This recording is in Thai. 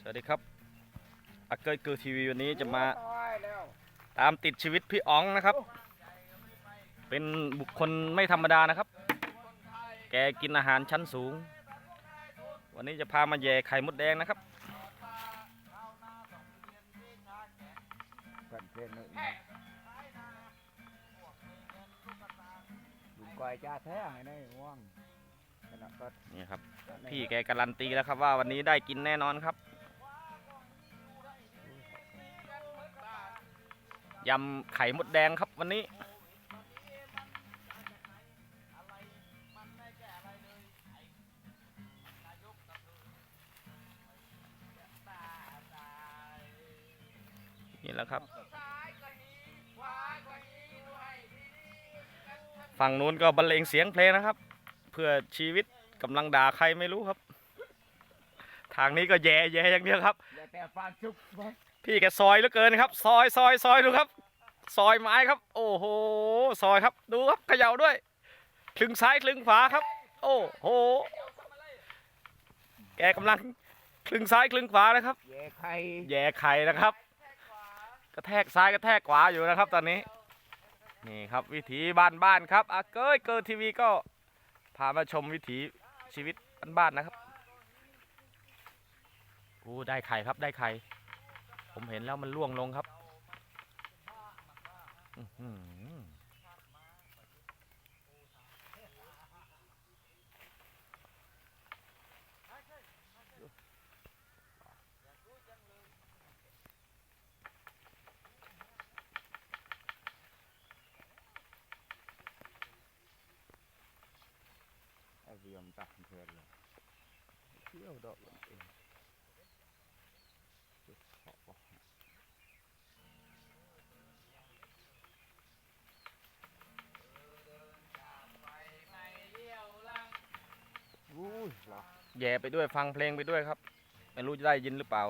สวัสดีครับอักเกยเกอร์ทีวีวันนี้จะมาตายแล้วตามติดชีวิตพี่อ๋องนะครับ เป็นบุคคลไม่ธรรมดานะครับ แกกินอาหารชั้นสูง วันนี้จะพามาแย่ไข่มดแดงนะครับกันเพลนหนึ่งลุงก้อยจ้าแท้ให้ได้ง่วงขณะก็นี่ครับ พี่แกการันตีแล้วครับว่าวันนี้ได้กินแน่นอนครับ ยำไข่มดแดงครับวันนี้ นี่แหละครับ ฝั่งนู้นก็บรรเลงเสียงเพลงนะครับ เพื่อชีวิตกำลังด่าใครไม่รู้ครับ ทางนี้ก็แย่แย่อย่างเดียวครับอย่าแต่ฟานชุบไว้พี่แกซอยเหลือเกินครับ ซอยซอยซอยดูครับ ซอยไม้ครับ โอ้โหซอยครับ ดูครับเขย่าด้วยคลึงซ้ายคลึงขวาครับ โอ้โห แกกำลังคลึงซ้ายคลึงขวานะครับ แย่ไข่แย่ไข่นะครับ กระแทกซ้ายกระแทกขวาอยู่นะครับ ตอนนี้นี่ครับวิถีบ้านบ้านๆครับอาเกิดเกิดทีวีก็พามาชมวิถีชีวิตบ้านๆนะครับโอ้ได้ไข่ครับได้ไข่ผมเห็นแล้วมันล่วงลงครับ อื้อหือไอเวียมตักเพลนเลยเที่ยวดอกมันเองจุดเพาะบอก อุ้ย เหรอ แย่ไปด้วยฟังเพลงไปด้วยครับ ไม่รู้จะได้ยินหรือเปล่า